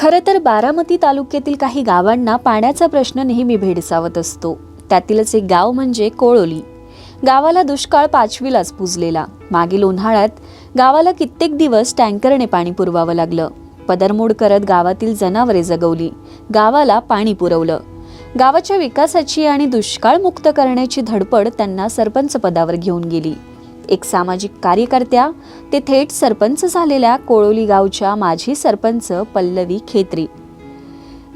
खरं तर बारामती तालुक्यातील काही गावांना पाण्याचा प्रश्न नेहमी भेडसावत असतो. त्यातीलच एक गाव म्हणजे कोळोली. गावाला दुष्काळ पाचवीलाच पुजलेला. मागील उन्हाळ्यात गावाला कित्येक दिवस टँकरने पाणी पुरवावं लागलं. पदरमोड करत गावातील जनावरे जगवली. गावाला पाणी पुरवलं. गावाच्या विकासाची आणि दुष्काळ मुक्त करण्याची धडपड त्यांना सरपंच पदावर घेऊन गेली. एक सामाजिक कार्यकर्त्या ते थेट सरपंच झालेल्या कोळोली गावच्या माजी सरपंच पल्लवी खेत्री.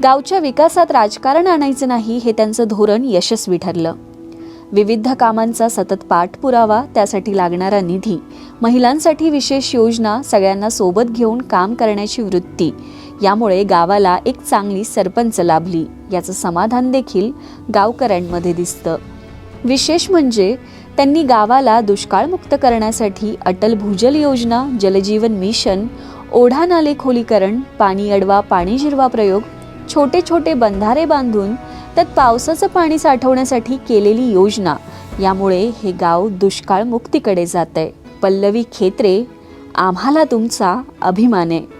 गावच्या विकासात राजकारण आणायचं नाही हे त्यांचं धोरण यशस्वी ठरलं. विविध कामांचा सतत पाठपुरावा त्यासाठी लागणारा निधी महिलांसाठी विशेष योजना सगळ्यांना सोबत घेऊन काम करण्याची वृत्ती यामुळे गावाला एक चांगली सरपंच लाभली याचं समाधान देखील गावकऱ्यांमध्ये दिसतं. विशेष म्हणजे त्यांनी गावाला दुष्काळमुक्त करण्यासाठी अटल भूजल योजना जलजीवन मिशन ओढा नाले खोलीकरण पाणी अडवा पाणी जिरवा प्रयोग छोटे छोटे बंधारे बांधून त्यात पावसाचं पाणी साठवण्यासाठी केलेली योजना. यामुळे हे गाव दुष्काळमुक्तीकडे जात आहे पल्लवी खेत्रे आम्हाला तुमचा अभिमान. आहे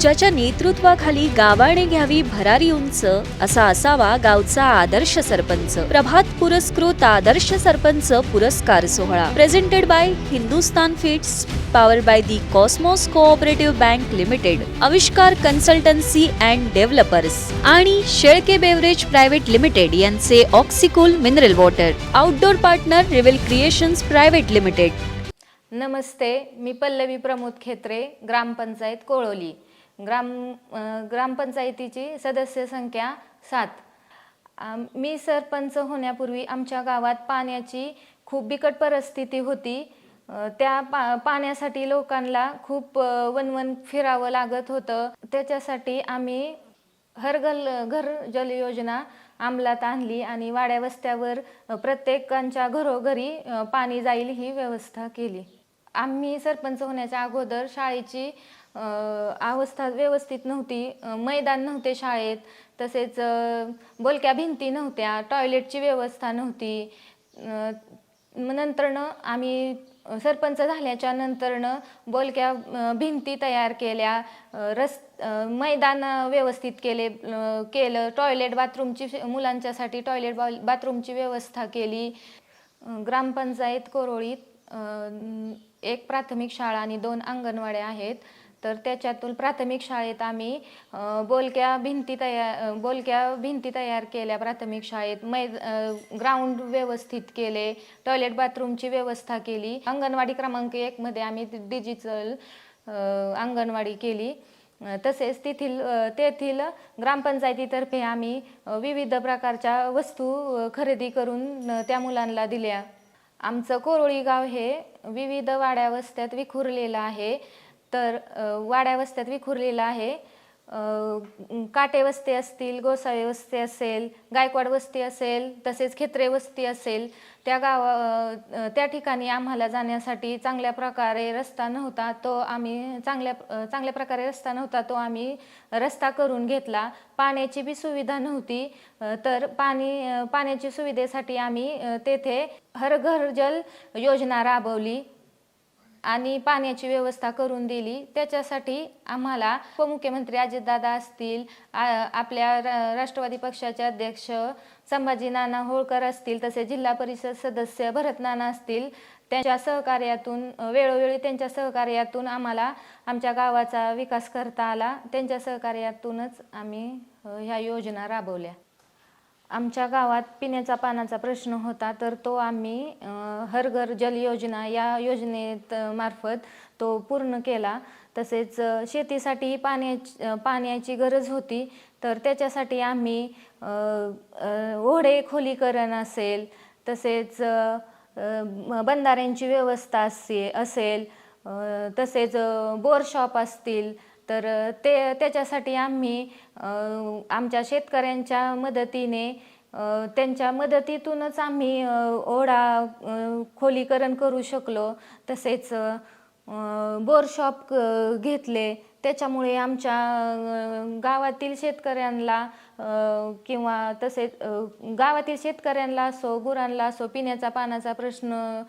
ज्याच्या नेतृत्वाखाली गावाने घ्यावी भरारी उंच असा असावा गावचा आदर्श सरपंच. प्रभात पुरस्कृत आदर्श सरपंच पुरस्कार सोहळा. Presented by Hindustan fits power by the Cosmos cooperative bank limited Avishkar consultancy and developers आणि शेळके बेवरेज प्रायव्हेट लिमिटेड यांचे Oxycool mineral water outdoor partner Revel creations private limited नमस्ते मी पल्लवी प्रमोद खेत्रे ग्रामपंचायत कोळोली. ग्राम ग्रामपंचायतीची सदस्य संख्या सात. मी सरपंच होण्यापूर्वी आमच्या गावात पाण्याची खूप बिकट परिस्थिती होती. त्या पा पाण्यासाठी लोकांना खूप वनवन फिरावं लागत होतं. त्याच्यासाठी आम्ही हर गल घर जल योजना अंमलात आणली आणि वाड्या वस्त्यावर प्रत्येकांच्या घरोघरी पाणी जाईल ही व्यवस्था केली. आम्ही सरपंच होण्याच्या अगोदर शाळेची अवस्था व्यवस्थित नव्हती. मैदान नव्हते शाळेत. तसेच बोलक्या भिंती नव्हत्या. टॉयलेटची व्यवस्था नव्हती. नंतरनं आम्ही सरपंच झाल्याच्या नंतरनं बोलक्या भिंती तयार केल्या. रस मैदान व्यवस्थित केले केलं. टॉयलेट बाथरूमची मुलांच्यासाठी टॉयलेट बाल- बाथरूमची व्यवस्था केली. ग्रामपंचायत कोरोळीत एक प्राथमिक शाळा आणि दोन अंगणवाड्या आहेत. तर त्याच्यातून प्राथमिक शाळेत आम्ही बोलक्या भिंती तयार बोलक्या भिंती तयार केल्या प्राथमिक शाळेत. मै ग्राउंड व्यवस्थित केले टॉयलेट बाथरूमची व्यवस्था केली. अंगणवाडी क्रमांक एकमध्ये आम्ही डिजिटल अंगणवाडी केली. तसेच तेथील तेथील ग्रामपंचायतीतर्फे आम्ही विविध प्रकारच्या वस्तू खरेदी करून त्या मुलांना दिल्या. आमचं कोरोळी गाव हे विविध वाड्या वस्त्यात विखुरलेलं आहे. तर वाड्या वस्त्यात विखुरलेलं आहे. काटे वस्ती असतील गोसावी वस्ती असेल गायकवाड वस्ती असेल तसेच खेत्रे वस्ती असेल त्या गावा त्या ठिकाणी आम्हाला जाण्यासाठी चांगल्या प्रकारे रस्ता नव्हता तो आम्ही चांगल्या चांगल्या प्रकारे रस्ता नव्हता तो आम्ही रस्ता करून घेतला. पाण्याची बी सुविधा नव्हती तर पाणी पाण्याची सुविधेसाठी आम्ही तेथे हर घर जल योजना राबवली. आणि पाण्याची व्यवस्था करून दिली. त्याच्यासाठी आम्हाला उपमुख्यमंत्री अजितदादा असतील आपल्या रा- राष्ट्रवादी पक्षाचे अध्यक्ष संभाजी नाना होळकर असतील तसे जिल्हा परिषद सदस्य भरत नाना असतील त्यांच्या सहकार्यातून वेळोवेळी त्यांच्या सहकार्यातून आम्हाला आमच्या गावाचा विकास करता आला. त्यांच्या सहकार्यातूनच आम्ही ह्या योजना राबवल्या. आमच्या गावात पिण्याचा पाण्याचा प्रश्न होता तर तो आम्ही हर घर जल योजना या योजनेत मार्फत तो पूर्ण केला. तसेच शेतीसाठी पाण्याची पाण्याची गरज होती तर त्याच्यासाठी आम्ही ओढे खोलीकरण असेल तसेच बंधाऱ्यांची व्यवस्था असे असेल तसेच अ, बोर शॉप असतील तर ते त्याच्यासाठी आम्ही आमच्या शेतकऱ्यांच्या मदतीने त्यांच्या मदतीतूनच आम्ही ओढा खोलीकरण करू शकलो. तसेच बोरशॉप घेतले. त्याच्यामुळे आमच्या गावातील शेतकऱ्यांना किंवा तसेच गावातील शेतकऱ्यांना असो गुरांना असो पिण्याचा पाण्याचा प्रश्न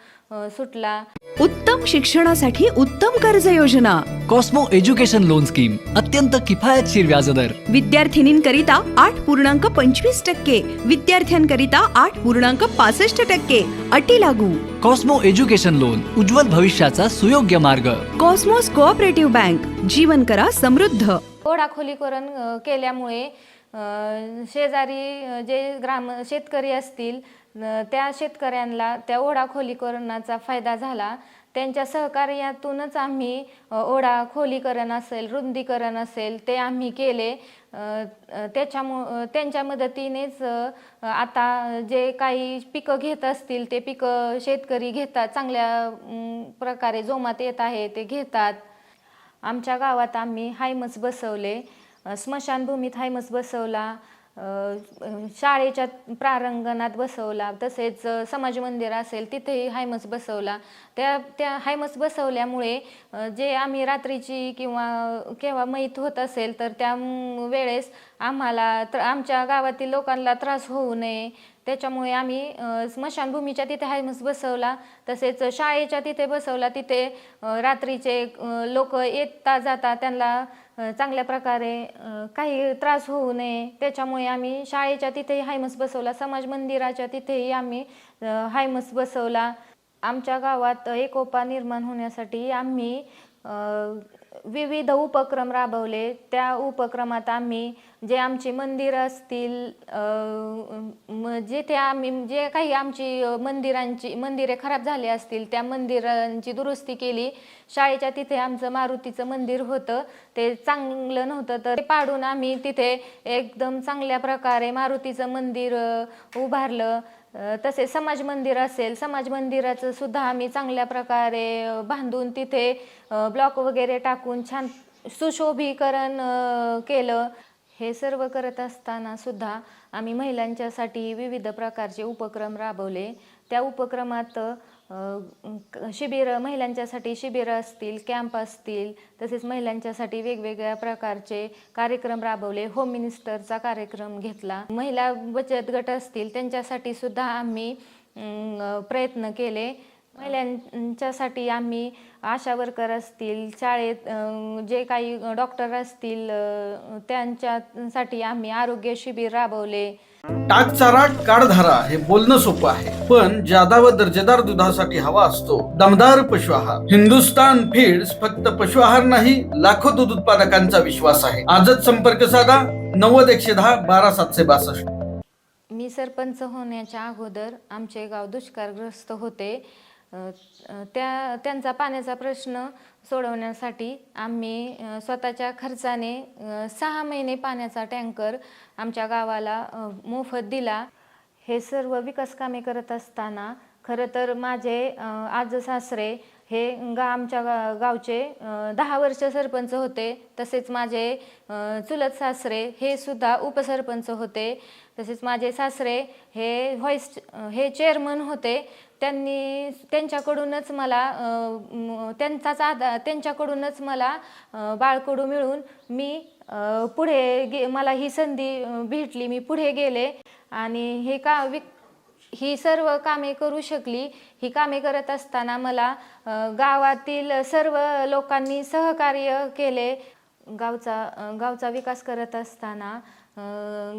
सुटला. उत्तम शिक्षणासाठी उत्तम कर्ज योजना कॉस्मो एज्युकेशन लोन स्कीम अत्यंत किफायतशीर व्याजदर. विद्यार्थिनींकरिता आठ पूर्णांक पंचवीस टक्के विद्यार्थ्यांकरिता आठ पूर्णांक पासष्ट टक्के अटी लागू. कॉस्मो एज्युकेशन लोन उज्ज्वल भविष्याचा सुयोग्य मार्ग. कॉस्मोस कोऑपरेटिव्ह बँक जीवन करा समृद्ध. ओढा खोलीकरण अ, केल्यामुळे शेजारी जे ग्राम शेतकरी असतील त्या शेतकऱ्यांना त्या ओढा खोलीकरणाचा फायदा झाला. त्यांच्या सहकार्यातूनच आम्ही ओढा खोलीकरण असेल रुंदीकरण असेल ते आम्ही केले. त्याच्यामु त्यांच्या मदतीनेच आता जे काही पिकं घेत असतील ते पिकं शेतकरी घेतात. चांगल्या प्रकारे जोमात येत आहे ते घेतात. आमच्या गावात आम्ही हायमस बसवले. स्मशानभूमीत हायमस बसवला. शाळेच्या प्रारंगणात बसवला तसेच समाज मंदिर असेल तिथेही हायमस बसवला. त्या त्या हायमस बसवल्यामुळे जे आम्ही रात्रीची किंवा केव्हा मैत होत असेल तर त्या वेळेस आम्हाला तर आमच्या गावातील लोकांना त्रास होऊ नये. त्याच्यामुळे आम्ही स्मशानभूमीच्या तिथे हायमस बसवला तसेच शाळेच्या तिथे बसवला. तिथे रात्रीचे लोक येता जाता त्यांना चांगल्या प्रकारे काही त्रास होऊ नये. त्याच्यामुळे आम्ही शाळेच्या तिथेही हायमस बसवला. समाज मंदिराच्या तिथेही आम्ही हायमस बसवला. आमच्या गावात एकोपा निर्माण होण्यासाठी आम्ही विविध उपक्रम राबवले. त्या उपक्रमात आम्ही जे आमची मंदिरं असतील अ, जिथे आम्ही जे काही आमची मंदिरांची मंदिरे खराब झाली असतील त्या मंदिरांची दुरुस्ती केली. शाळेच्या तिथे आमचं मारुतीचं मंदिर होतं. ते चांगलं नव्हतं तर ते पाडून आम्ही तिथे एकदम चांगल्या प्रकारे मारुतीचं मंदिर उभारलं. तसे तसेच समाज मंदिर असेल समाज मंदिराचं सुद्धा आम्ही चांगल्या प्रकारे बांधून तिथे ब्लॉक वगैरे टाकून छान सुशोभीकरण केलं. हे सर्व करत असताना सुद्धा आम्ही महिलांच्यासाठी विविध प्रकारचे उपक्रम राबवले. त्या उपक्रमात शिबिर महिलांच्यासाठी शिबिरं असतील कॅम्प असतील तसेच महिलांच्यासाठी वेगवेगळ्या प्रकारचे कार्यक्रम राबवले. होम मिनिस्टरचा कार्यक्रम घेतला. महिला बचत गट असतील त्यांच्यासाठी सुद्धा आम्ही प्रयत्न केले. महिलांच्यासाठी आम्ही आशा वर्कर असतील शाळेत जे काही डॉक्टर असतील त्यांच्यासाठी आम्ही आरोग्य शिबिर राबवले. टाक चारा काढधारा हे बोलणं सोपं आहे. पण जादा व दर्जेदार दुधासाठी हवा असतो. दमदार पशु आहार. हिंदुस्तान फीड्स फक्त पशु आहार नाही लाखो दूध उत्पादकांचा विश्वास आहे. आजच संपर्क साधा. नव्वद एकशे दहा बारा सातशे बासष्ट. मी सरपंच होण्याच्या अगोदर आमचे गाव दुष्काळग्रस्त होते. त्या त्यांचा पाण्याचा प्रश्न सोडवण्यासाठी आम्ही स्वतःच्या खर्चाने सहा महिने पाण्याचा टँकर आमच्या गावाला मोफत दिला. हे सर्व विकास कामे करत असताना खरं तर माझे आज सासरे हे गा आमच्या गा गावचे दहा वर्ष सरपंच होते. तसेच माझे चुलत सासरे हे सुद्धा उपसरपंच होते. तसेच माझे सासरे हे व्हाईस हे चेअरमन होते. त्यांनी त्यांच्याकडूनच मला त्यांचाच आधार त्यांच्याकडूनच मला बाळकडू मिळून मी पुढे गे मला ही संधी भेटली. मी पुढे गेले आणि हे का विक ही सर्व कामे करू शकली. ही कामे करत असताना मला गावातील सर्व लोकांनी सहकार्य केले. गावचा गावचा विकास करत असताना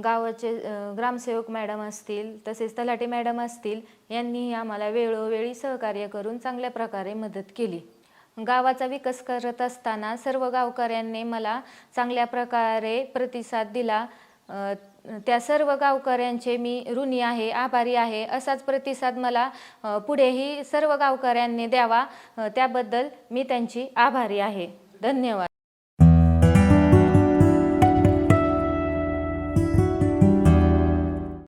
गावाचे ग्रामसेवक मॅडम असतील तसेच तलाठी मॅडम असतील यांनीही आम्हाला वेळोवेळी सहकार्य करून चांगल्या प्रकारे मदत केली. गावाचा विकास करत असताना सर्व गावकऱ्यांनी मला चांगल्या प्रकारे प्रतिसाद दिला. त्या सर्व गावकऱ्यांचे मी ऋणी आहे आभारी आहे असाच प्रतिसाद मला पुढेही सर्व गावकऱ्यांनी द्यावा. त्याबद्दल मी त्यांची आभारी आहे. धन्यवाद.